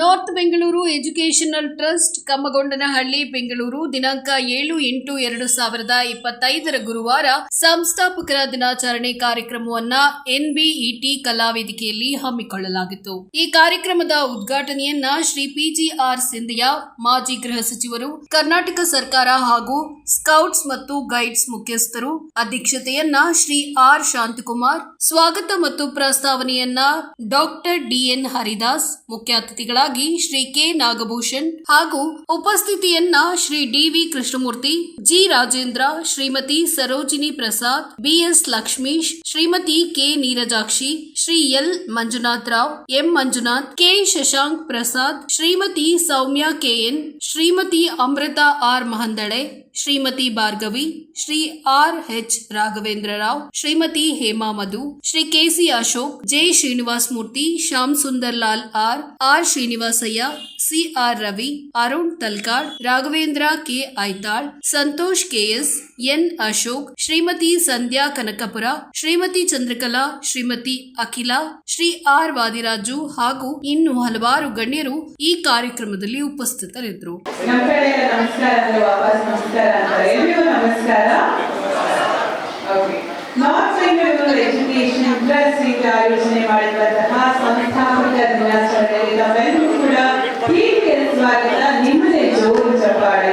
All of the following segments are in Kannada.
north Bengaluru educational trust Kammagondanahalli, Bengaluru. ದಿನಾಂಕ ಏಳು ಎಂಟು ಎರಡು ಸಾವಿರದ ಇಪ್ಪತ್ತೈದರ ಗುರುವಾರ ಸಂಸ್ಥಾಪಕರ ದಿನಾಚರಣೆ ಕಾರ್ಯಕ್ರಮವನ್ನ ಎನ್ಬಿಇಟಿ ಕಲಾವೇದಿಕೆಯಲ್ಲಿ ಹಮ್ಮಿಕೊಳ್ಳಲಾಗಿತ್ತು. ಈ ಕಾರ್ಯಕ್ರಮದ ಉದ್ಘಾಟನೆಯನ್ನ ಶ್ರೀ ಪಿಜಿಆರ್ ಸಿಂಧಿಯಾ, ಮಾಜಿ ಗೃಹ ಸಚಿವರು, ಕರ್ನಾಟಕ ಸರ್ಕಾರ ಹಾಗೂ ಸ್ಕೌಟ್ಸ್ ಮತ್ತು ಗೈಡ್ಸ್ ಮುಖ್ಯಸ್ಥರು, ಅಧ್ಯಕ್ಷತೆಯನ್ನ ಶ್ರೀ ಆರ್ ಶಾಂತಕುಮಾರ್, ಸ್ವಾಗತ ಮತ್ತು ಪ್ರಸ್ತಾವನೆಯನ್ನ ಡಾಕ್ಟರ್ ಡಿಎನ್ ಹರಿದಾಸ್, ಮುಖ್ಯ ಅತಿಥಿಗಳಾಗಿ ಶ್ರೀ ಕೆ ನಾಗಭೂಷಣ್ ಹಾಗೂ ಉಪಸ್ಥಿತಿಯನ್ನ Shri DV Krishnamurthy, G. Rajendra, Shrimati Sarojini Prasad, BS Lakshmish, Shrimati K. Neerajakshi, Shri L. Manjunath Rao, M. Manjunath, K. Shashank Prasad, Shrimati Soumya KN Shrimati Amrutha R. Mahandale Shrimati Bhargavi Shri R H Raghavendra Rao Shrimati Hema Madhu Shri KC Ashok J Srinivas Murthy Shyam Sundar Lal R R Srinivasaiah C R Ravi, Arun Talkad Raghavendra K Aithal, Santosh KS N Ashok, Shrimati Sandhya Kanakapura, Shrimati Chandrakala, Shrimati Akhila, Shri R Vadiraju ಹಾಗೂ ಇನ್ನು ಹಲವಾರು ಗಣ್ಯರು ಈ ಕಾರ್ಯಕ್ರಮದಲ್ಲಿ ಉಪಸ್ಥಿತರಿದ್ದರು. ಆಯೋಜನೆ ಮಾಡಿರುವಂತಹ ಸಂಸ್ಥಾಪಕ ದಿನಾಚರಣೆಯಲ್ಲಿ ಕೂಡ ಪ್ರೀತಿಯ ಸ್ವಾಗತ ನಿಮ್ಮದೇ ಜೋರು ಚಪ್ಪಾಳೆ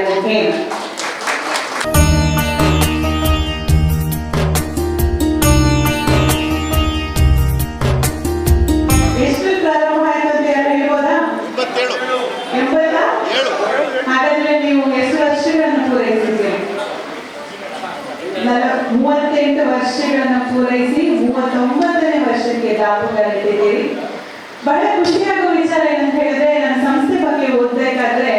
ಎಷ್ಟು ಪ್ರಾರಂಭ ಆಯ್ತು ಅಂತ ಯಾರು ಹೇಳ್ಬೋದಾ? ಎಂಬತ್ತಾ? ಹಾಗಾದ್ರೆ ನೀವು ಎಷ್ಟು ವರ್ಷಗಳನ್ನು ಪೂರೈಸಿದ್ದೀರಿ ನಲ- ಮೂವತ್ತೆಂಟು ವರ್ಷಗಳನ್ನು ಪೂರೈಸಿ ಮೂವತ್ತೊಂಬತ್ತನೇ ವರ್ಷಕ್ಕೆ ದಾಪುಗಾಲಿಟ್ಟಿದ್ದೀರಿ ಬಹಳ ಖುಷಿಯಾಗುವ ವಿಚಾರ ಏನಂತ ಹೇಳಿದ್ರೆ ನನ್ನ ಸಂಸ್ಥೆ ಬಗ್ಗೆ ಓದ್ಬೇಕಾದ್ರೆ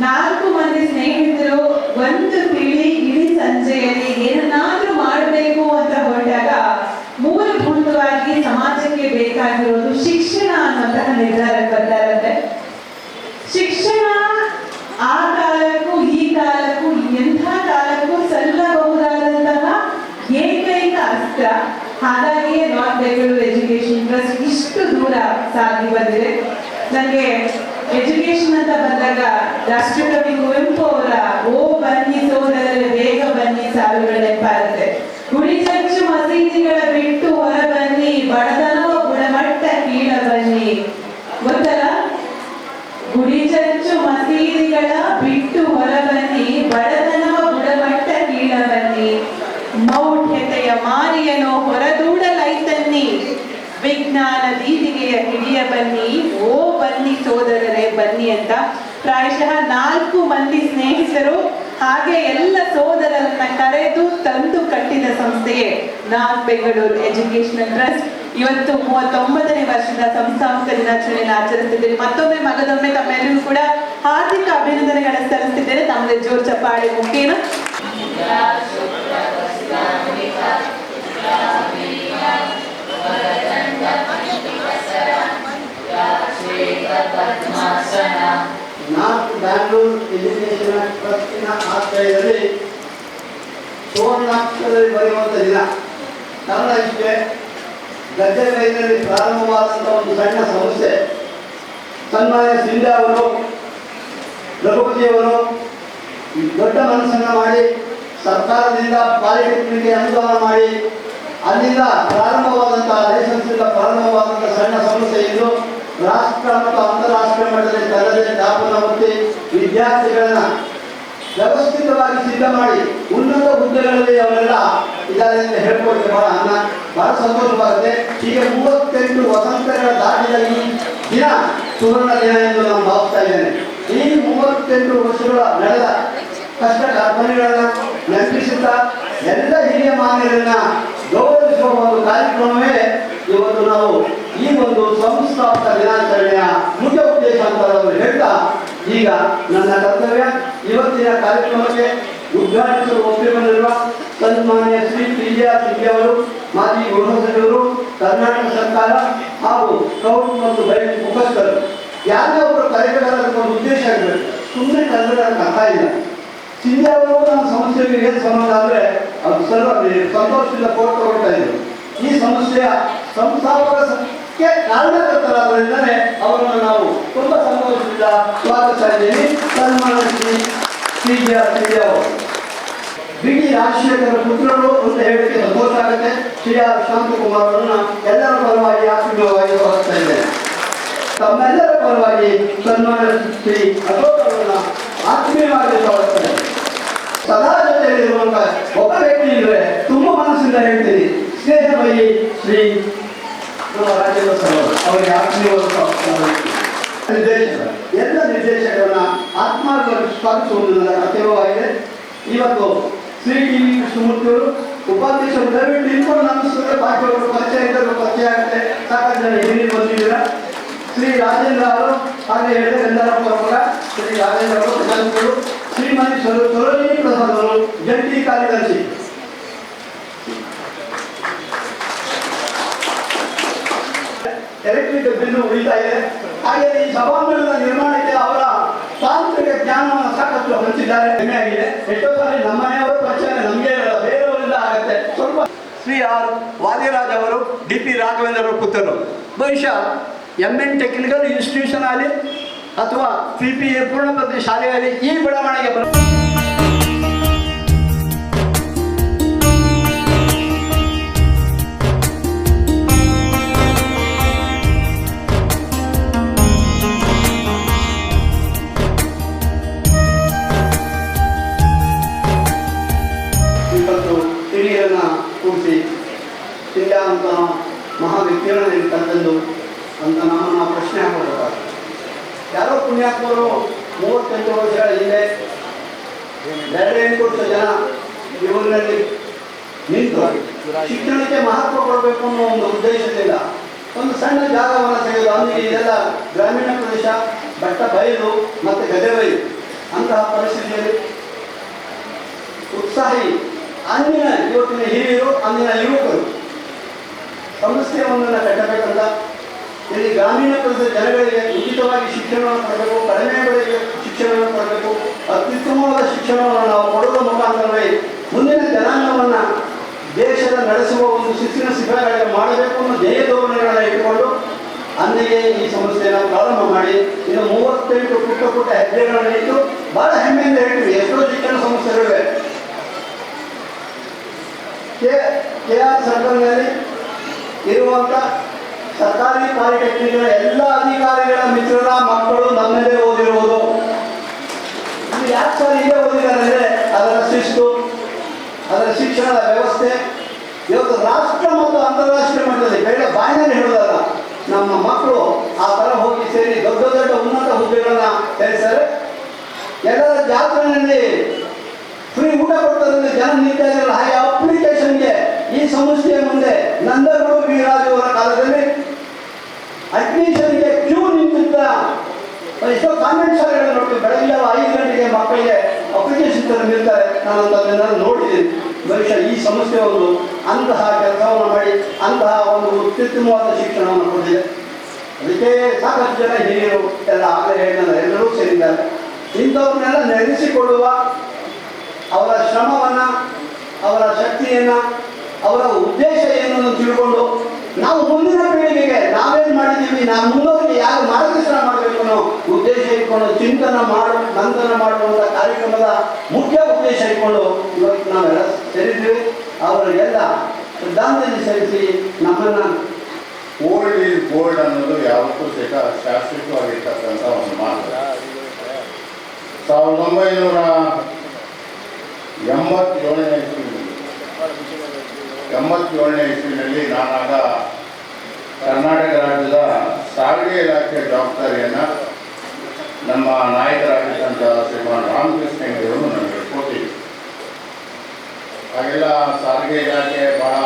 ನಾಲ್ಕು ಮಂದಿ ಸ್ನೇಹಿತರು ಒಂದು ತಿಳಿ ಇಡೀ ಸಂಜೆಯಲ್ಲಿ ಏನನ್ನಾದ್ರೂ ಮಾಡಬೇಕು ಅಂತ ಹೊರಟಾಗ ಮೂಲಭೂತವಾಗಿ ಸಮಾಜಕ್ಕೆ ಬೇಕಾಗಿರೋದು ಶಿಕ್ಷಣ ಅನ್ನುವಂತಹ ನಿರ್ಧಾರಕ್ಕೆ ಬರ್ತಾರಂತೆ ಶಿಕ್ಷಣ ಆ ಕಾಲಕ್ಕೂ ಈ ಕಾಲಕ್ಕೂ, ಎಂಥ ಕಾಲಕ್ಕೂ ಸಲ್ಲಬಹುದಾದಂತಹ ಏಕೈಕ ಅಸ್ತ್ರ, ಹಾಗಾಗಿಯೇ ನಾರ್ತ್ ಬೆಂಗಳೂರು ಎಜುಕೇಶನ್ ಟ್ರಸ್ಟ್ ಇಷ್ಟು ದೂರ ಸಾಗಿ ಬಂದಿದೆ. ನನಗೆ ಎಜುಕೇಶನ್ ಅಂತ ಬಂದಾಗ ರಾಷ್ಟ್ರಕವಿ ಕುವೆಂಪು ಅವರ, ಓ ಬನ್ನಿ ಸೋರ ಬೇಗ ಬನ್ನಿ ಸಾಲುಗಳ ನೆನಪಾಗುತ್ತೆ. ಗುಡಿ ಮಸೀದಿಗಳ ಬಿಟ್ಟು ಹೊರ ಬನ್ನಿ ಬಡತನವ ಗುಣಮಟ್ಟ ಕೀಳ ಬನ್ನಿ ಗೊತ್ತಲ್ಲ ಗುಡಿ ಚರ್ಚು ಮಸೀದಿಗಳ ಬಿಟ್ಟು ಹೊರಬನ್ನಿ ಬಡತನವ ಗುಣಮಟ್ಟ ಕೀಳ ಬನ್ನಿ ಮೌಢ್ಯತೆಯ ಮಾರಿಯನು ಹೊರದೂಡಲೈತನ್ನಿ ವಿಜ್ಞಾನ ದೀದಿಗೆಯ ಹಿಡಿಯ ಬನ್ನಿ ಓ ಬನ್ನಿ ಸೋದರರೇ ಬನ್ನಿ ಅಂತ ಪ್ರಾಯಶಃ ನಾಲ್ಕು ಮಂದಿ ಸ್ನೇಹಿತರು ಹಾಗೆ ಎಲ್ಲ ಸೋದರರನ್ನ ಕರೆದು ತಂದು ಕಟ್ಟಿದ ಸಂಸ್ಥೆಯೇ ನಾರ್ತ್ ಬೆಂಗಳೂರು ಎಜುಕೇಶನಲ್ ಟ್ರಸ್ಟ್ ಇವತ್ತು ಮೂವತ್ತೊಂಬತ್ತನೇ ವರ್ಷದ ಸಂಸ್ಥಾಪಕ ದಿನಾಚರಣೆಯನ್ನು ಆಚರಿಸುತ್ತಿದ್ದೇನೆ ಮತ್ತೊಮ್ಮೆ ಮಗದೊಮ್ಮೆ ತಮ್ಮೆಲ್ಲರೂ ಕೂಡ ಹಾರ್ದಿಕ ಅಭಿನಂದನೆಗಳ ಸಲ್ಲಿಸುತ್ತಿದ್ದೇನೆ ತಮ್ಮದೇ ಜೋರ್ ಚಪ್ಪಾಳೆ ಮುಖೇನ ನಾರ್ತ್ ಬ್ಯಾಂಗ್ಳೂರ್ ಎಜುಕೇಶನ್ ಟ್ರಸ್ಟಿನ ಆಶ್ರಯದಲ್ಲಿ ಸುವರ್ಣಾಕ್ಷರದಲ್ಲಿ ಬರೆಯುವಂಥ ದಿನ. ನನ್ನ ಇಷ್ಟೇ ಗದ್ದೆ ವೈದ್ಯರಲ್ಲಿ ಪ್ರಾರಂಭವಾದಂಥ ಒಂದು ಸಣ್ಣ ಸಂಸ್ಥೆ. ಸನ್ಮಾನ್ಯ ಸಿಂಧೆ ಅವರು ರಘುಪತಿಯವರು ದೊಡ್ಡ ಮನಸ್ಸನ್ನು ಮಾಡಿ, ಸರ್ಕಾರದಿಂದ ಪಾಲಿಟೆಕ್ನಿಕ್ಗೆ ಅನುದಾನ ಮಾಡಿ, ಅಲ್ಲಿಂದ ಪ್ರಾರಂಭವಾದಂತಹ ಲೈಸೆನ್ಸ್ ಪ್ರಾರಂಭವಾದಂತಹ ಸಣ್ಣ ಸಂಸ್ಥೆ ರಾಷ್ಟ್ರ ಮತ್ತು ಅಂತಾರಾಷ್ಟ್ರೀಯ ಮಟ್ಟದಲ್ಲಿ ತನ್ನದೇ ದಾಪನ ವಿದ್ಯಾರ್ಥಿಗಳನ್ನು ವಿದ್ಯಾರ್ಥಿಗಳನ್ನ ವ್ಯವಸ್ಥಿತವಾಗಿ ಸಿದ್ಧ ಮಾಡಿ ಉನ್ನತ ಹುದ್ದೆಗಳಲ್ಲಿ ಅವರೆಲ್ಲ ಇದ್ದಾರೆ ಅಂತ ಹೇಳ್ಕೊಡ್ತೆ ಬಹಳ ಅನ್ನ, ಬಹಳ ಸಂತೋಷವಾಗುತ್ತೆ ಈಗ ಮೂವತ್ತೆಂಟು ವಸಂತಗಳ ದಾಟಿದ ಈ ದಿನ ಸುವರ್ಣ ದಿನ ಎಂದು ನಾನು ಭಾವಿಸ್ತಾ ಇದ್ದೇನೆ. ಈ ಮೂವತ್ತೆಂಟು ವರ್ಷಗಳ ನಡೆದ ಕಷ್ಟ ಕಾರ್ಪಣೆಗಳನ್ನ ನೆನಪಿಸುತ್ತಾ ಎಲ್ಲ ಹಿರಿಯ ಮಾನ್ಯರನ್ನ ಗೌರವಿಸುವ ಒಂದು ಕಾರ್ಯಕ್ರಮವೇ ಇವತ್ತು ನಾವು ಈ ಒಂದು ಸಂಸ್ಥಾಪಕ ದಿನಾಚರಣೆಯ ಮುಖ್ಯ ಉದ್ದೇಶ ಅಂತ ಹೇಳ್ತಾ, ಈಗ ನನ್ನ ಕರ್ತವ್ಯ ಇವತ್ತಿನ ಕಾರ್ಯಕ್ರಮಕ್ಕೆ ಉದ್ಘಾಟಿಸಲು ಒಪ್ಪಿಕೊಂಡಿರುವ ಸನ್ಮಾನ್ಯ Shri P J R Singh ಅವರು, ಮಾಜಿ ಗೃಹ ಸಚಿವರು, ಕರ್ನಾಟಕ ಸರ್ಕಾರ ಹಾಗೂ ಸ್ಕೌಟ್ ಮತ್ತು ಬಯಲು ಮುಖಸ್ಥರು ಯಾರೇ ಒಬ್ಬರು ಒಂದು ಉದ್ದೇಶ ಆಗಬೇಕು ಸುಮ್ಮನೆ ಕನ್ನಡ ಅರ್ಥ ಇಲ್ಲ. ಸಿಂಧೆ ಅವರು ನಮ್ಮ ಸಮಸ್ಯೆಗೆ ಏನು ಸಂಬಂಧ ಅಂದರೆ ಅದು ಸರ್ವ ಸಂತೋಷದಿಂದ ಕೋರ್ಟ್ ತಗೊಳ್ತಾ ಇದ್ರು. ಈ ಸಮಸ್ಯೆಯ ಸಂಸ್ಥಾಪಕ ಕಾರಣಕರ್ತರಾದ್ದರಿಂದಲೇ ಅವರನ್ನು ನಾವು ತುಂಬ ಸಂತೋಷದಿಂದ ಇದ್ದೀವಿ ಸನ್ಮಾನಿಸಿ ಸಿ ರಾಜಶೇಖರ ಪುತ್ರರು ಅಂತ ಹೇಳಿಕೆ ಗೊತ್ತಾಗುತ್ತೆ ಶ್ರೀ ಆರ್ ಶಾಂತಕುಮಾರ್ ಅವರನ್ನ ಎಲ್ಲರ ಪರವಾಗಿ ಆತ್ಮೀಯವಾಗಿ ಸ್ವಾಗತಿಸ್ತಾ ಇದ್ದೇನೆ. ತಮ್ಮೆಲ್ಲರ ಪರವಾಗಿ ಸನ್ಮಾನ ಶ್ರೀ ಅಶೋಕ್ ಅವರನ್ನ ಆತ್ಮೀಯವಾಗಿ ಸ್ವಾಗತ ಸದಾ ಜೊತೆಯಲ್ಲಿರುವಂತಹ ಒಬ್ಬ ವ್ಯಕ್ತಿ ಇದ್ರೆ ತುಂಬಾ ಮನಸ್ಸಿಂದ ಹೇಳ್ತೀನಿ. ಸ್ನೇಹಮಯಿ ಶ್ರೀ ರಾಜೇಂದ್ರ ಸರ್ ಅವರು. ಅವರಿಗೆ ನಿರ್ದೇಶಕ ಎಲ್ಲ ನಿರ್ದೇಶಕರನ್ನ ಆತ್ಮಾರ್ಗವಾಗಿ ಸ್ವಾಗತಿಸುವುದು ನನ್ನ ಕರ್ತವ್ಯವಾಗಿದೆ ಇವತ್ತು ಶ್ರೀ ಟಿ ವಿ ಕೃಷ್ಣಮೂರ್ತಿಯವರು ಉಪಾಧ್ಯಕ್ಷರು ದಯವಿಟ್ಟು ನಿಂತ್ಕೊಂಡು ನಮಿಸಿದ್ರೆ ಬಾಕಿಯವರು ಪರಿಚಯ ಇದ್ದರು ಪರಿಚಯ ಆಗುತ್ತೆ ಸಾಕಷ್ಟು ಜನ ಹಿರಿಯರು ಬಂದಿದ್ದೀರ ಶ್ರೀ ರಾಜೇಂದ್ರ ಅವರು ಹಾಗೆ ಹೇಳಿದ್ರೆ ಎಲ್ಲರ ಶ್ರೀ ರಾಜೇಂದ್ರ ಅವರು ಶ್ರೀಮತಿ ಸರೋ ಸರೋಜಿನಿ ಪ್ರಸಾದ್ ಅವರು ಜಂಟಿ ಕಾರ್ಯದರ್ಶಿ ಎಲೆಕ್ಟ್ರಿಕ್ ಬಿಲ್ಲು ಉಳಿತಾ ಇದೆ. ಹಾಗೆ ಈ ಸಭಾಂಗಣದ ನಿರ್ಮಾಣಕ್ಕೆ ಅವರ ತಾಂತ್ರಿಕ ಜ್ಞಾನವನ್ನು ಸಾಕಷ್ಟು ಹಂಚಿದ್ದಾರೆ. ಕಮ್ಮಿ ಆಗಿದೆ. ಎಷ್ಟೋ ಸಾರಿ ನಮ್ಮ ಮನೆಯವರು ಪರಿಚಯ ನಮಗೆ ಬೇರೆಯವರಿಂದ ಆಗುತ್ತೆ. ಸ್ವಲ್ಪ ಶ್ರೀ ಆರ್ ವಾದಿರಾಜ್ ಅವರು, ಡಿ ಪಿ ರಾಘವೇಂದ್ರ ಅವರು ಪುತ್ರರು ಬಹುಶಃ ಎಂ ಎನ್ ಟೆಕ್ನಿಕಲ್ ಇನ್ಸ್ಟಿಟ್ಯೂಷನ್ ಆಗಲಿ ಅಥವಾ ಪಿ ಪಿ ಎ ಪೂರ್ಣಪತಿ ಶಾಲೆಯಲ್ಲಿ ಈ ಬೆಳವಣಿಗೆ ಬರ ಹಿರಿಯರನ್ನ ಇಲ್ಲ ಅಂತ ಮಹಾ ವಿಕಿರಣದಲ್ಲಿ ತಂದದ್ದು ಅಂತ ನಮ್ಮನ್ನು ಪ್ರಶ್ನೆ ಹಾಕಬೇಕಾಗುತ್ತೆ ಯಾರೋ ಪುಣ್ಯಾತ್ಮರು ಮೂವತ್ತೆಂಟು ವರ್ಷಗಳ ಹಿಂದೆ ಎರಡೆಂಟು ವರ್ಷ ಜನ ಇವರಲ್ಲಿ ನಿಂತು ಶಿಕ್ಷಣಕ್ಕೆ ಮಹತ್ವ ಕೊಡಬೇಕು ಅನ್ನೋ ಒಂದು ಉದ್ದೇಶದಿಂದ ಒಂದು ಸಣ್ಣ ಜಾಗವನ್ನು ತೆಗೆದು ಅಂದರೆ ಇದೆಲ್ಲ ಗ್ರಾಮೀಣ ಪ್ರದೇಶ ಬೆಟ್ಟ ಬಯಲು ಮತ್ತು ಗದೆ ಬಯಲು ಅಂತಹ ಪರಿಸ್ಥಿತಿಯಲ್ಲಿ ಉತ್ಸಾಹಿ ಅಂದಿನ ಇವತ್ತಿನ ಹಿರಿಯರು, ಅಂದಿನ ಯುವಕರು ಸಂಸ್ಥೆಯೊಂದನ್ನು ಕಟ್ಟಬೇಕಂತ ಇಲ್ಲಿ ಗ್ರಾಮೀಣ ಪ್ರದೇಶದ ಜನಗಳಿಗೆ ಉಚಿತವಾಗಿ ಶಿಕ್ಷಣವನ್ನು ಕೊಡಬೇಕು, ಕಡಿಮೆ ಬೆಲೆಗೆ ಶಿಕ್ಷಣವನ್ನು ಕೊಡಬೇಕು, ಅತ್ಯುತ್ತಮವಾದ ಶಿಕ್ಷಣವನ್ನು ನಾವು ಕೊಡುವ ಮುಖಾಂತರವೇ ಮುಂದಿನ ಜನಾಂಗವನ್ನು ದೇಶದ ನಡೆಸುವ ಒಂದು ಶಿಕ್ಷಣ ಶಿಬಿರಗಳಿಗೆ ಮಾಡಬೇಕು ಅನ್ನೋ ಧ್ಯೇಯ ಧೋರಣೆಗಳನ್ನು ಇಟ್ಟುಕೊಂಡು ಅಂದಿಗೆ ಈ ಸಂಸ್ಥೆಯನ್ನು ಪ್ರಾರಂಭ ಮಾಡಿ. ಇನ್ನು ಮೂವತ್ತೆಂಟು ಪುಟ್ಟ ಪುಟ್ಟ ಹೆಜ್ಜೆಗಳನ್ನು ಇಟ್ಟು ಬಹಳ ಹೆಮ್ಮೆಯಿಂದ ಹೇಳ್ತೀವಿ. ಎಷ್ಟೋ ಶಿಕ್ಷಣ ಸಂಸ್ಥೆಗಳಿವೆ ಕೆ ಕೆ ಆರ್ ಸರ್ಕಲ್ನಲ್ಲಿ ಇರುವಂಥ ಸರ್ಕಾರಿ ಪಾಲಿಟೆಕ್ನಿಕ್ಗಳ ಎಲ್ಲ ಅಧಿಕಾರಿಗಳ ಮಿತ್ರರ ಮಕ್ಕಳು ನಮ್ಮದೇ ಓದಿರುವುದು ಯಾಕೆ ಸರ್ ಓದಿದ್ದಾರೆ ಅಂದರೆ ಶಿಸ್ತು, ಅದರ ಶಿಕ್ಷಣದ ವ್ಯವಸ್ಥೆ. ಇವತ್ತು ರಾಷ್ಟ್ರ ಮತ್ತು ಅಂತಾರಾಷ್ಟ್ರೀಯ ಮಟ್ಟದಲ್ಲಿ ಬೇಡ, ಬಾಯಿನಲ್ಲಿ ಹೇಳೋದಲ್ಲ ನಮ್ಮ ಮಕ್ಕಳು ಆ ಥರ ಹೋಗಿ ಸೇರಿ ದೊಡ್ಡ ದೊಡ್ಡ ಉನ್ನತ ಹುದ್ದೆಗಳನ್ನ ಸೇರಿಸ್ತಾರೆ. ಎಲ್ಲರ ಜಾತ್ರೆಯಲ್ಲಿ ಫ್ರೀ ಊಟ ಕೊಡ್ತಾರೆ ಜನ ನಿಂತ ಹಾಗೆ ಹಾಗೆ ಅಪ್ಲಿಕೇಶನ್ಗೆ ಈ ಸಮಸ್ಯೆಯ ಮುಂದೆ ನಂದಗರು ವೀರಾಜು ಅವರ ಕಾಲದಲ್ಲಿ ಅಡ್ಮಿಷನ್ಗೆ ಕ್ಯೂ ನಿಂತಿದ್ದ ಎಷ್ಟೋ ಕಾನ್ವೆಂಟ್ ಶಾಲೆಗಳನ್ನು ನೋಡ್ತೀವಿ. ಬೆಳಗ್ಗೆ ಐದು ಗಂಟೆಗೆ ಮಕ್ಕಳಿಗೆ ಅಪ್ಲಿಕೇಶನ್ ತರ ನಿಲ್ತಾರೆ ನಾನು ಅದನ್ನೆಲ್ಲ ನೋಡಿದ್ದೀನಿ. ಬಹುಶಃ ಈ ಸಂಸ್ಥೆ ಒಂದು ಅಂತಹ ಕೆಲಸವನ್ನು ಮಾಡಿ ಅಂತಹ ಒಂದು ಅತ್ಯುತ್ತಮವಾದ ಶಿಕ್ಷಣವನ್ನು ಕೊಟ್ಟಿದೆ. ಅದಕ್ಕೆ ಸಾಕಷ್ಟು ಜನ ಹಿರಿಯರು ಎಲ್ಲ ಆಗಲೇ ಹೇಳಿದ ಎಲ್ಲರೂ ಸೇರಿದ್ದಾರೆ. ಇಂಥವ್ರನ್ನೆಲ್ಲ ನೆಲೆಸಿಕೊಳ್ಳುವ ಅವರ ಶ್ರಮವನ್ನ ಅವರ ಶಕ್ತಿಯನ್ನ, ಅವರ ಉದ್ದೇಶ ಏನು ಅಂತ ತಿಳ್ಕೊಂಡು ನಾವು ಮುಂದಿನ ಪೀಳಿಗೆಗೆ ನಾವೇನು ಮಾಡಿದ್ದೀವಿ, ನಾವು ಮುಂದೋಗಿ ಯಾರು ಮಾರ್ಗದರ್ಶನ ಮಾಡಬೇಕು ಅನ್ನೋ ಉದ್ದೇಶ ಇಟ್ಕೊಂಡು ಚಿಂತನ ಮಾಡ, ಮಂಥನ ಮಾಡುವಂಥ ಕಾರ್ಯಕ್ರಮದ ಮುಖ್ಯ ಉದ್ದೇಶ ಇಟ್ಕೊಂಡು ಇವತ್ತು ನಾವೆಲ್ಲ ಸೇರಿದ್ದೀವಿ. ಅವರಿಗೆಲ್ಲ ಶ್ರದ್ಧಾಂಜಲಿ ಸಲ್ಲಿಸಿ ನಮ್ಮನ್ನ ಓಲ್ಡ್ ಈಸ್ ಗೋಲ್ಡ್ ಅನ್ನೋದು ಯಾವತ್ತೂ ಸಹಿತ ಶಾಶ್ವತವಾಗಿರ್ತಕ್ಕಂಥ ಒಂದು ಮಾತು. ಸಾವಿರದ ಒಂಬೈನೂರ ಎಂಬತ್ತೇಳನೇ ಎಂಬತ್ತೇಳನೇ ಇಸ್ವಿನಲ್ಲಿ ನಾನಾಗ ಕರ್ನಾಟಕ ರಾಜ್ಯದ ಸಾರಿಗೆ ಇಲಾಖೆ ಜವಾಬ್ದಾರಿಯನ್ನು ನಮ್ಮ ನಾಯಕರಾಗಿದ್ದಂಥ ಶ್ರೀಮಾನ್ ರಾಮಕೃಷ್ಣ ಹೆಗಡೆಯವರು ನನಗೆ ಕೊಟ್ಟಿದ್ದರು ಹಾಗೆಲ್ಲ ಸಾರಿಗೆ ಇಲಾಖೆ ಬಹಳ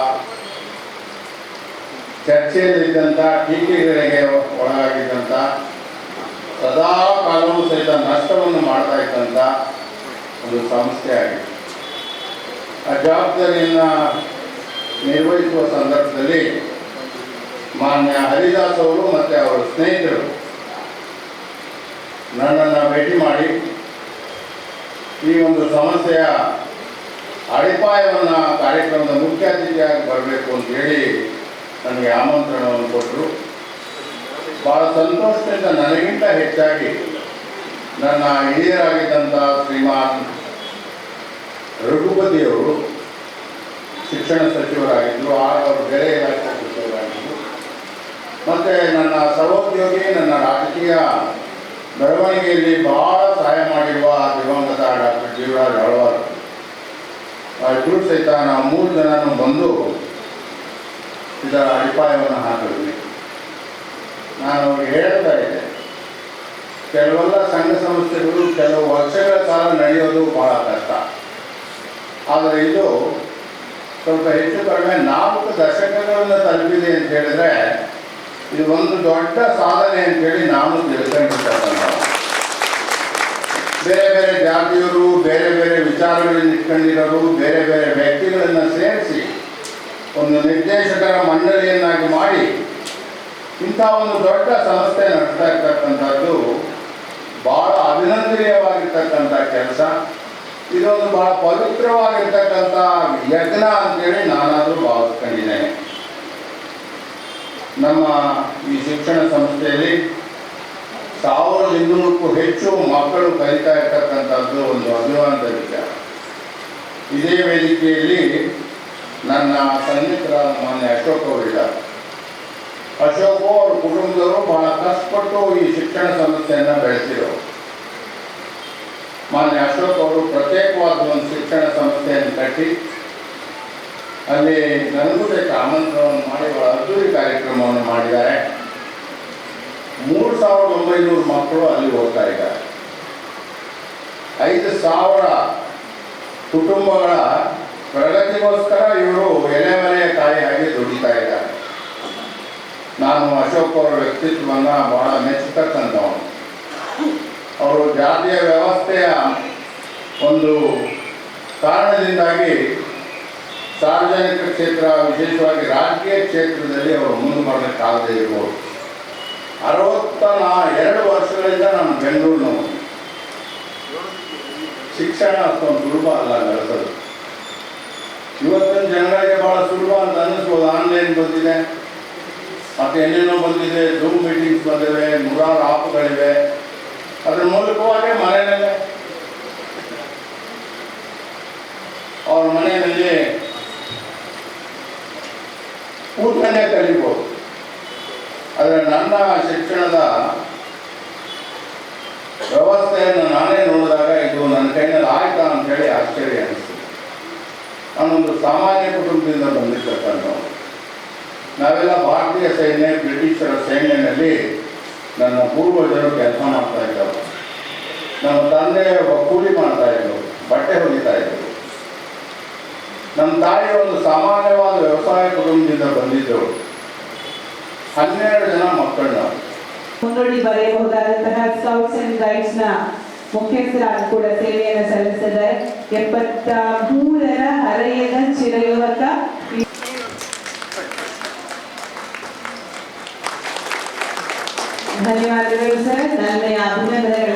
ಚರ್ಚೆಯಲ್ಲಿದ್ದಂಥ ಟೀಕೆಗಳಿಗೆ ಒಳಗಾಗಿದ್ದಂಥ ಸದಾ ಕಾಲವೂ ಸಹಿತ ನಷ್ಟವನ್ನು ಮಾಡ್ತಾ ಇದ್ದಂಥ ಒಂದು ಸಂಸ್ಥೆ ಆಗಿದೆ ಆ ಜವಾಬ್ದಾರಿಯನ್ನು ನಿರ್ವಹಿಸುವ ಸಂದರ್ಭದಲ್ಲಿ ಮಾನ್ಯ ಹರಿದಾಸ್ ಅವರು ಮತ್ತು ಅವರ ಸ್ನೇಹಿತರು ನನ್ನನ್ನು ಭೇಟಿ ಮಾಡಿ ಈ ಒಂದು ಸಮಸ್ಯೆಯ ಅಡಿಪಾಯವನ್ನು ಕಾರ್ಯಕ್ರಮದ ಮುಖ್ಯ ಅತಿಥಿಯಾಗಿ ಬರಬೇಕು ಅಂತ ಹೇಳಿ ನನಗೆ ಆಮಂತ್ರಣವನ್ನು ಕೊಟ್ಟರು. ಭಾಳ ಸಂತೋಷದಿಂದ ನನಗಿಂತ ಹೆಚ್ಚಾಗಿ ನನ್ನ ಹಿರಿಯರಾಗಿದ್ದಂಥ ಶ್ರೀಮಾನ್ ರಘುಪತಿಯವರು ಶಿಕ್ಷಣ ಸಚಿವರಾಗಿದ್ದರು. ಆಗ ಅವರು ಬೇರೆ ಇಲಾಖೆ ಸಚಿವರಾಗಿದ್ದರು. ಮತ್ತು ನನ್ನ ಸಹೋದ್ಯೋಗಿ, ನನ್ನ ರಾಜಕೀಯ ಬೆಳವಣಿಗೆಯಲ್ಲಿ ಬಹಳ ಸಹಾಯ ಮಾಡಿರುವ ದಿವಂಗತ ಡಾಕ್ಟರ್ ಜೀವರಾಜ್ ಹಳವಾರ್ ಇಬ್ಬರು ಸಹಿತ ನಾವು ಮೂರು ಜನನು ಬಂದು ಇದರ ಅಡಿಪಾಯವನ್ನು ಹಾಕಿದ್ವಿ. ನಾನು ಅವ್ರಿಗೆ ಹೇಳ್ತಾ ಇದ್ದೆ, ಕೆಲವೆಲ್ಲ ಸಂಘ ಸಂಸ್ಥೆಗಳು ಕೆಲವು ವರ್ಷಗಳ ಕಾಲ ನಡೆಯೋದು ಬಹಳ ಕಷ್ಟ. ಆದರೆ ಇದು ಸ್ವಲ್ಪ ಹೆಚ್ಚು ಕಡಿಮೆ ನಾಲ್ಕು ದಶಕಗಳನ್ನು ತಲುಪಿದೆ ಅಂತ ಹೇಳಿದ್ರೆ ಇದು ಒಂದು ದೊಡ್ಡ ಸಾಧನೆ ಅಂತೇಳಿ ನಾನು ತಿಳ್ಕೊಂಡಿರ್ತಕ್ಕಂಥ ಬೇರೆ ಬೇರೆ ಜಾತಿಯವರು, ಬೇರೆ ಬೇರೆ ವಿಚಾರಗಳಲ್ಲಿ ಇಟ್ಕೊಂಡಿರೋರು ಬೇರೆ ಬೇರೆ ವ್ಯಕ್ತಿಗಳನ್ನು ಸೇರಿಸಿ ಒಂದು ನಿರ್ದೇಶಕರ ಮಂಡಳಿಯನ್ನಾಗಿ ಮಾಡಿ ಇಂಥ ಒಂದು ದೊಡ್ಡ ಸಂಸ್ಥೆ ನಡೆಸ್ತಾ ಇರ್ತಕ್ಕಂಥದ್ದು ಬಹಳ ಅಭಿನಂದನೀಯವಾಗಿರ್ತಕ್ಕಂಥ ಕೆಲಸ. ಇದೊಂದು ಬಹಳ ಪವಿತ್ರವಾಗಿರ್ತಕ್ಕಂಥ ಯಜ್ಞ ಅಂತೇಳಿ ನಾನಾದರೂ ಭಾವಿಸ್ಕೊಂಡಿದ್ದೇನೆ. ನಮ್ಮ ಈ ಶಿಕ್ಷಣ ಸಂಸ್ಥೆಯಲ್ಲಿ ಸಾವಿರದ ಇನ್ನೂರಕ್ಕೂ ಹೆಚ್ಚು ಮಕ್ಕಳು ಕಲಿತಾ ಇರ್ತಕ್ಕಂಥದ್ದು ಒಂದು ಅಭಿಮಾನದ ವಿಚಾರ. ಇದೇ ವೇದಿಕೆಯಲ್ಲಿ ನನ್ನ ಸನ್ನಿಹಿತರಾದ ಮಾನ್ಯ ಅಶೋಕ್ ಅವರಿದ್ದಾರೆ ಅಶೋಕ್ ಅವ್ರ ಕುಟುಂಬದವರು ಬಹಳ ಕಷ್ಟಪಟ್ಟು ಈ ಶಿಕ್ಷಣ ಸಂಸ್ಥೆಯನ್ನು ಬೆಳೆಸಿದರು ಮಾನ್ಯ ಅಶೋಕ್ ಅವರು ಪ್ರತ್ಯೇಕವಾದ ಒಂದು ಶಿಕ್ಷಣ ಸಂಸ್ಥೆಯನ್ನು ಕಟ್ಟಿ, ಅಲ್ಲಿ ನನಗೂ ಆಮಂತ್ರವನ್ನು ಆಮಂತ್ರಣವನ್ನು ಮಾಡಿ, ಬಹಳ ಅದ್ದೂರಿ ಕಾರ್ಯಕ್ರಮವನ್ನು ಮಾಡಿದ್ದಾರೆ. ಮೂರು ಸಾವಿರದ ಒಂಬೈನೂರು ಮಕ್ಕಳು ಅಲ್ಲಿ ಹೋಗ್ತಾ ಇದ್ದಾರೆ. ಐದು ಸಾವಿರ ಕುಟುಂಬಗಳ ಪ್ರಗತಿಗೋಸ್ಕರ ಇವರು ಎಲೆಮರೆಯ ತಾಯಿಯಾಗಿ ದುಡಿತಾ ಇದ್ದಾರೆ. ನಾನು ಅಶೋಕ್ ಅವರ ವ್ಯಕ್ತಿತ್ವವನ್ನು ಬಹಳ ಮೆಚ್ಚತಕ್ಕಂಥವನು. ಅವರು ಜಾತಿಯ ವ್ಯವಸ್ಥೆಯ ಒಂದು ಕಾರಣದಿಂದಾಗಿ ಸಾರ್ವಜನಿಕ ಕ್ಷೇತ್ರ, ವಿಶೇಷವಾಗಿ ರಾಜಕೀಯ ಕ್ಷೇತ್ರದಲ್ಲಿ ಅವರು ಮುಂದೆ ಬರಲಿಕ್ಕಾಗದೇ ಇರ್ಬೋದು. ಅರವತ್ತ ನಾ ಎರಡು ವರ್ಷಗಳಿಂದ ನಾನು ಬೆಂಗಳೂರಿನವನು ಶಿಕ್ಷಣ ಅಷ್ಟೊಂದು ಸುಲಭ ಅಲ್ಲ ನಡೆಸೋದು. ಇವತ್ತಿನ ಜನಗಳಿಗೆ ಭಾಳ ಸುಲಭ ಅಂತ ಅನ್ನಿಸ್ಬೋದು. ಆನ್ಲೈನ್ ಬಂದಿದೆ, ಮತ್ತು ಏನೇನೋ ಬಂದಿದೆ ಝೂಮ್ ಮೀಟಿಂಗ್ಸ್ ಬಂದಿವೆ, ನೂರಾರು ಆಪ್ಗಳಿವೆ ಅದ್ರ ಮೂಲಕವಾಗಿ ಮನೆಯಲ್ಲೇ ಅವ್ರ ಮನೆಯಲ್ಲಿ ಕೂತ್ಕೊಂಡೇ ಕಲಿಬೋದು. ಆದರೆ ನನ್ನ ಶಿಕ್ಷಣದ ವ್ಯವಸ್ಥೆಯನ್ನು ನಾನೇ ನೋಡಿದಾಗ ಇದು ನನ್ನ ಕೈನಲ್ಲಿ ಆಯ್ತಾ ಅಂತೇಳಿ ಆಶ್ಚರ್ಯ ಅನಿಸ್ತು. ನಾನೊಂದು ಸಾಮಾನ್ಯ ಕುಟುಂಬದಿಂದ ಬಂದಿರ್ತಕ್ಕಂಥ ನಾವೆಲ್ಲ ಭಾರತೀಯ ಸೈನ್ಯ ಬ್ರಿಟಿಷರ ಸೈನ್ಯದಲ್ಲಿ ನನ್ನ ಪೂರ್ವಜರು ಕೆಲಸ ಮಾಡ್ತಾ ಇದ್ದರು ನಮ್ಮ ತಂದೆ ಒಬ್ಬ ಕೂಲಿ ಮಾಡ್ತಾ ಇದ್ದರು, ಬಟ್ಟೆ ಹೊಲಿತಾ ಇದ್ರು ನಮ್ಮ ತಾಯಿ ಒಂದು ಸಾಮಾನ್ಯವಾದ ವ್ಯವಸಾಯ ಕುಟುಂಬದಿಂದ ಬಂದಿದ್ದರು ಹನ್ನೆರಡು ಜನ ಮಕ್ಕಳನ್ನ ಮುನ್ನುಡಿ ಬರೆಯಬಹುದಾದಂತಹ ಸ್ಕೌಟ್ಸ್ ಅಂಡ್ ಗೈಡ್ಸ್ನ ಮುಖ್ಯಸ್ಥರಾಗಿ ಕೂಡ ಸೇವೆಯನ್ನು ಸಲ್ಲಿಸಿದ್ದಾರೆ. ಎಪ್ಪತ್ತ ಮೂರರ ಹರೆಯದ ಚಿರಯುವಕ ಧನ್ಯವಾದಗಳು ಸರ್. ನನ್ನ ಅಭಿನಂದನೆಗಳನ್ನ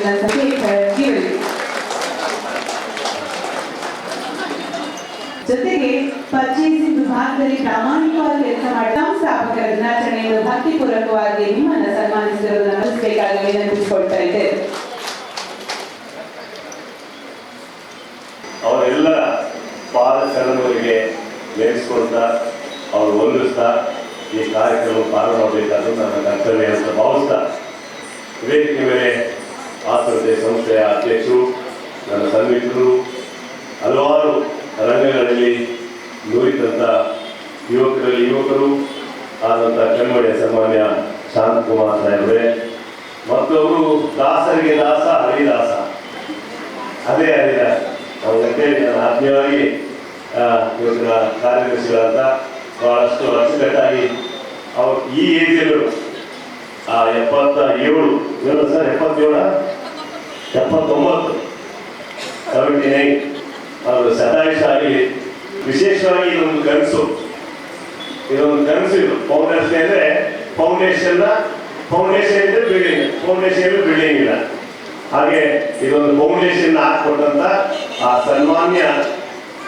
ವಿಭಾಗದಲ್ಲಿ ಪ್ರಾಮಾಣಿಕವಾಗಿ ಕೆಲಸ ಮಾಡಿ ಸಂಸ್ಥಾಪಕರ ದಿನಾಚರಣೆಯನ್ನು ಭಕ್ತಿಪೂರ್ವಕವಾಗಿ ನಿಮ್ಮನ್ನ ಸನ್ಮಾನಿಸಿರುವುದನ್ನು ಗಮನಿಸಬೇಕಾಗಿ ವಿನಂತಿಸಿಕೊಳ್ತಾ ಇದ್ದೇವೆ ಅವರೆಲ್ಲ ಪಾದ ನೇಮಿಸ್ಕೊಳ್ತಾ ಅವರು ಹೊಂದಿಸ್ತಾ ಈ ಕಾರ್ಯಕ್ರಮ ಪಾಲನೆ ಮಾಡಬೇಕಾದ್ದು ನನ್ನ ಕರ್ತವ್ಯ ಅಂತ ಭಾವಿಸ್ತಾ ವೇದಿಕೆ ಮೇಲೆ ಆಸ್ಪತ್ರೆ ಸಂಸ್ಥೆಯ ಅಧ್ಯಕ್ಷರು, ನನ್ನ ಸನ್ನಿಹಿತರು ಹಲವಾರು ರಂಗಗಳಲ್ಲಿ ನುರಿತಂಥ ಯುವಕರಲ್ಲಿ ಯುವಕರು ಆದಂಥ ಸಾಮಾನ್ಯ ಸನ್ಮಾನ್ಯ ಶಾಂತಕುಮಾರ್ ಸಾಹೇಬ್ರೆ ಮತ್ತೊಬ್ಬರು ದಾಸರಿಗೆ ದಾಸ, ಹರಿದಾಸ. ಅದೇ ಹರಿದಾಸ. ನಾವು ಅಂತೇಳಿ ನಾನು ಆತ್ಮೀಯವಾಗಿ ಇವತ್ತಿನ ಕಾರ್ಯದರ್ಶಿಗಳಂತ ಬಹಳಷ್ಟು ಅಚ್ಚುಕಟ್ಟಾಗಿ ಅವ್ರು ಈ ಏಜಲ್ಲೂ ಆ, ಎಪ್ಪತ್ತ ಏಳು ಏಳು ಸರ್ ಎಪ್ಪತ್ತೇಳ? ಎಪ್ಪತ್ತೊಂಬತ್ತು. ಸೆವೆಂಟಿ ನೈನ್ ಅವರು ಶತಾಯುಷಾಗಿ ವಿಶೇಷವಾಗಿ ನಮ್ಮ ಕನಸು ಇದೊಂದು ಕನಸು ಇದು. ಫೌಂಡೇಶನ್ ಅಂದ್ರೆ ಫೌಂಡೇಶನ್ ಫೌಂಡೇಶನ್ ಇದ್ರೆ ಬಿಲ್ಡಿಂಗ್ ಫೌಂಡೇಶನ್ ಬಿಲ್ಡಿಂಗ್ ಇಲ್ಲ. ಹಾಗೆ ಇದೊಂದು ಫೌಂಡೇಶನ್ ಹಾಕೊಂಡಂತ ಆ ಸನ್ಮಾನ್ಯ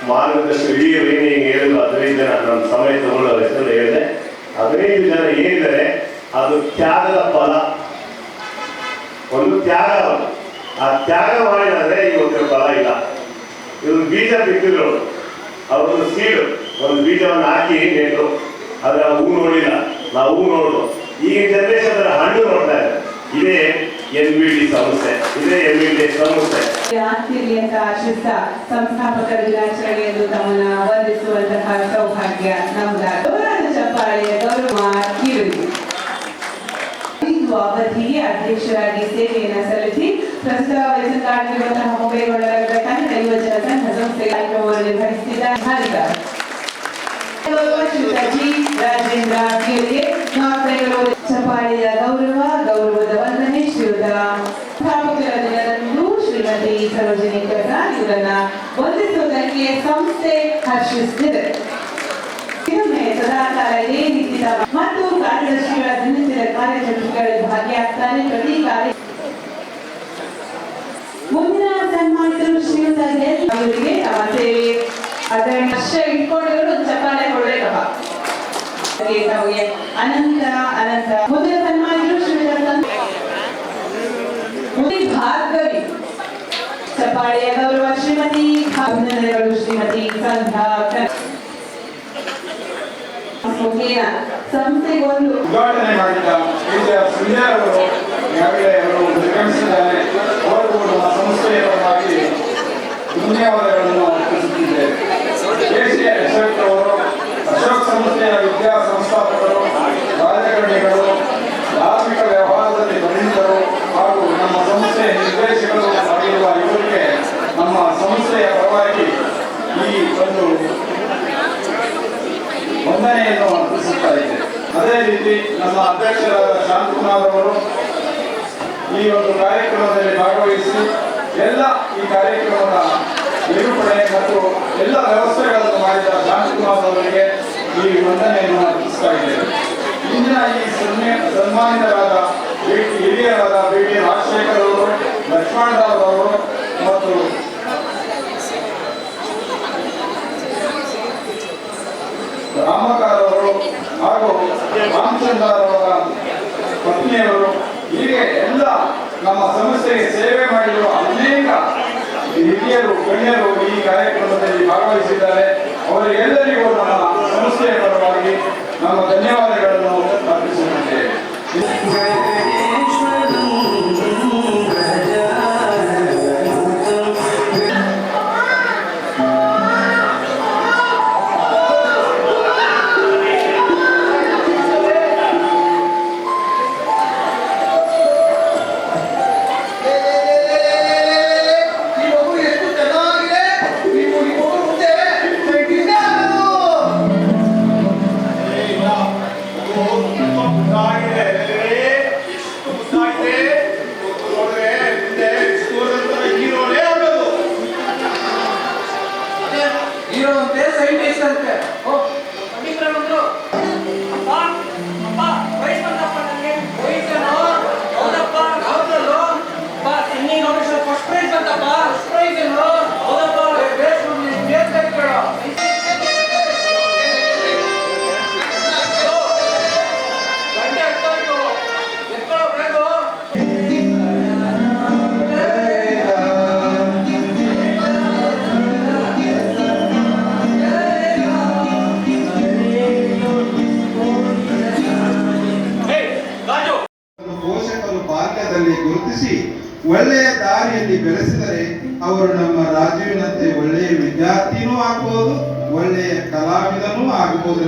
ಮಾರ್ಗದರ್ಶಿ ಹಿರಿಯರು ಏನೇನು ಹೇಳಿದ್ರು, ಹದಿನೈದು ಜನ. ನನ್ನ ಸಮಯ ತಗೊಳ್ಳೋ ಹೆಸರು ಹೇಳಿದೆ. ಹದಿನೈದು ಜನ ಏನಿದ್ದಾರೆ ಅದು ತ್ಯಾಗದ ಫಲ. ಒಂದು ತ್ಯಾಗ ಆ ತ್ಯಾಗ ಮಾಡಿದ್ರೆ ಇವತ್ತು ಫಲ ಇಲ್ಲ. ಇವರು ಬೀಜ ಬಿತ್ತಿದ್ರು. ಅವರು ಸೀಡು ಒಂದು ಬೀಜವನ್ನು ಹಾಕಿ ನೆಟ್ಟು. ಆದ್ರೆ ಆ ಹೂ ನೋಡಿಲ್ಲ ನಾವು ಹೂ ನೋಡುದು. ಈಗಿನ ಜನರೇಷನ್ ಅದರ ಹಣ್ಣು ನೋಡ್ತಾ ಇದೆ ಇದೇ ಎನ್ ಬಿ ಡಿ ಸಂಸ್ಥೆ. ಇದೇ ಎನ್ ಬಿ ಡಿ ಸಂಸ್ಥೆ ಆಗ್ತಿರ್ಲಿ ಅಂತ ಆಶಿಸ್ತಾ ಸಂಸ್ಥಾಪಕ ತಮ್ಮನ್ನ ವಂದಿಸುವಂತಹ ಸೌಭಾಗ್ಯ ನಮ್ಮದಾದ ಚಪ್ಪಾಳೆಯ ಗೌರವ ಇದು ಅವಧಿಗೆ ಅಧ್ಯಕ್ಷರಾಗಿ ಸೇವೆಯನ್ನು ಸಲ್ಲಿಸಿ ಪ್ರಸ್ತುತ ವಯಸ್ಸಾಗಿರುವಂತಹ ಮುಂಬೈಗೊಳ್ಳ ಕನ್ನಡ ಯುವಜನ ಸಂಘ ಸಂಸ್ಥೆ ಕಾರ್ಯಕ್ರಮವನ್ನು ನಿರ್ವಹಿಸಿದ ಭಾರತ ಜಿ ನಾರ್ತ್ ಬೆಂಗಳೂರು ಗೌರವ, ಗೌರವದ ವಂದನೆ ಶ್ರೀಯುತ ಸ್ಥಾಪಕರ ಶ್ರೀಮತಿ ಸರೋಜಿನಿ ಪ್ರಸಾದ್ ಇವರನ್ನ ವಂದಿಸುವುದಕ್ಕೆ ಸಂಸ್ಥೆ ಹರ್ಷಿಸುತ್ತಿದೆ ಸದಾಕಾಲ ಇದೇ ರೀತಿಯ ಮತ್ತು ಕಾರ್ಯದರ್ಶಿಗಳ ದಿನಚರಿಯ ಕಾರ್ಯಚಟುವಟಿಕೆಗಳಲ್ಲಿ ಭಾಗಿಯಾಗ್ತಾನೆ ಪ್ರತಿ ಕಾರ್ಯ ಮುಂದಿನ ಸನ್ಮಾನಿತರು ಶ್ರೀಯುತ ಅವರಿಗೆ ನಮ್ಮ ಸೇವೆ ಇಟ್ಕೊಂಡಿರೋರು ಒಂದು ಚಪ್ಪಾಳೆ ಕೊಡ್ಬೇಕಪ್ಪ ಅನಂತ ಅನಂತ ಮುಂದಿನ ಸನ್ಮಾನಿಗಳು ಶ್ರೀಮತಿ ಭಾರ್ಗವಿ, ಚಪ್ಪಾಳೆಯ ಗೌರವ ಶ್ರೀಮತಿ, ಅಭಿನಂದನೆಗಳು ಶ್ರೀಮತಿ ಸಂಧ್ಯಾ ಸಂಸ್ಥೆಗೊಂದು ಅವರು ಧನ್ಯವಾದಗಳನ್ನು ದೇಶೀಯ ಅಶೋಕ್ ಅವರು ಅಶೋಕ್ ಸಂಸ್ಥೆಯ ವಿದ್ಯಾ ಸಂಸ್ಥಾಪಕರು ರಾಜಕಾರಣಿಗಳು ಧಾರ್ಮಿಕ ವ್ಯವಹಾರದಲ್ಲಿ ಪರಿಣಿತರು ಹಾಗೂ ನಮ್ಮ ಸಂಸ್ಥೆಯ ನಿರ್ದೇಶಕರು ಆಗಿರುವ ಇವರಿಗೆ ನಮ್ಮ ಸಂಸ್ಥೆಯ ಪರವಾಗಿ ಈ ಒಂದು ವಂದನೆಯನ್ನು ಅರ್ಪಿಸುತ್ತಾ ಇದೆ ಅದೇ ರೀತಿ ನಮ್ಮ ಅಧ್ಯಕ್ಷರಾದ ಶಾಂತಕುಮಾರ್ ಅವರು ಈ ಒಂದು ಕಾರ್ಯಕ್ರಮದಲ್ಲಿ ಭಾಗವಹಿಸಿ ಎಲ್ಲ ಈ ಕಾರ್ಯಕ್ರಮದ ನಿರೂಪಣೆ ಮತ್ತು ಎಲ್ಲ ವ್ಯವಸ್ಥೆಗಳನ್ನು ಮಾಡಿದ ಶಾಂತಕುಮಾರ್ ಅವರಿಗೆ ಈ ವಂದನೆಯನ್ನು ಅರ್ಪಿಸ್ತಾ ಇದ್ದೇವೆ ಇಂದಿನ ಈ ಸನ್ಮೆ ಸನ್ಮಾನಿತರಾದ ಹಿರಿಯರಾದ ಬಿ ಟಿ ರಾಜಶೇಖರ್ ಅವರು ಲಕ್ಷ್ಮಣರಾವ್ ಅವರು ಮತ್ತು ರಾಮಕಾರ್ ಅವರು ಹಾಗೂ ರಾಮಚಂದ್ರ ಪತ್ನಿಯವರು ಹೀಗೆ ಎಲ್ಲ ನಮ್ಮ ಸಂಸ್ಥೆಗೆ ಸೇವೆ ಮಾಡಿರುವ ಅನೇಕ ಹಿರಿಯರು, ಗಣ್ಯರು ಈ ಕಾರ್ಯಕ್ರಮದಲ್ಲಿ ಭಾಗವಹಿಸಿದ್ದಾರೆ. ಅವರಿಗೆಲ್ಲರಿಗೂ ನಮ್ಮ ಸಂಸ್ಥೆಯ ಪರವಾಗಿ ನಮ್ಮ ಧನ್ಯವಾದಗಳನ್ನು ಅರ್ಪಿಸುತ್ತಿದ್ದೇವೆ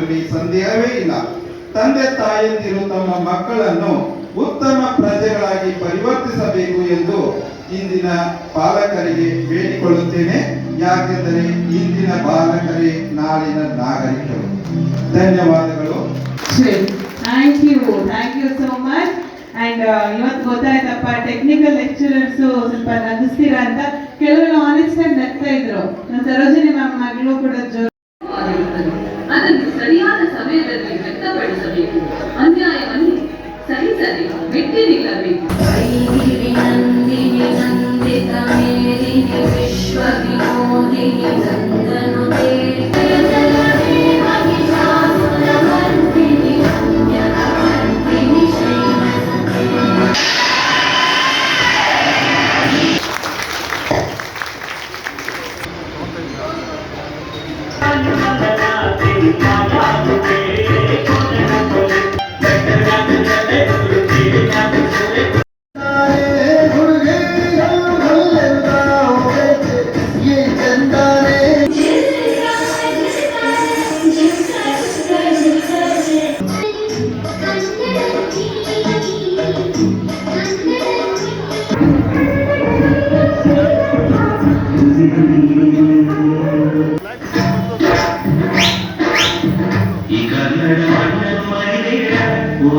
ಆಗಬಹುದರಲ್ಲಿ ಸಂದೇಹವೇ ಇಲ್ಲ. ತಂದೆ ತಾಯಂದಿರು ತಮ್ಮ ಮಕ್ಕಳನ್ನು ಉತ್ತಮ ಪ್ರಜೆಗಳಾಗಿ ಪರಿವರ್ತಿಸಬೇಕು ಎಂದು ಇಂದಿನ ಪಾಲಕರಿಗೆ ಬೇಡಿಕೊಳ್ಳುತ್ತೇನೆ. ಯಾಕೆಂದರೆ ಇಂದಿನ ಬಾಲಕರೇ ನಾಳಿನ ನಾಗರಿಕರು. ಧನ್ಯವಾದಗಳು. Thank you thank you so much and ಇವತ್ತು ಗೊತ್ತಾಯ್ತಪ್ಪ ಟೆಕ್ನಿಕಲ್ ಲೆಕ್ಚರರ್ಸ್ ಸ್ವಲ್ಪ ನಗಿಸ್ತೀರಾ ಅಂತ. ಕೆಲವರು ಆನೆಸ್ಟ್ ಆಗಿ ನಗ್ತಾ ಇದ್ರು. ಸರೋಜಿನಿ ಮ್ಯಾಮ್ ಮಗಳು ಕೂಡ ಜೋ ಆಗಿರುತ್ತದೆ ಅದನ್ನು ಸರಿಯಾದ ಸಮಯದಲ್ಲಿ ವ್ಯಕ್ತಪಡಿಸಬೇಕು ಅನ್ಯಾಯವನ್ನು ಸಹಿಸದೆ ಮೆಟ್ಟಿ ನಿಲ್ಲಬೇಕು ವಿಶ್ವವಿನೋದಿನಿ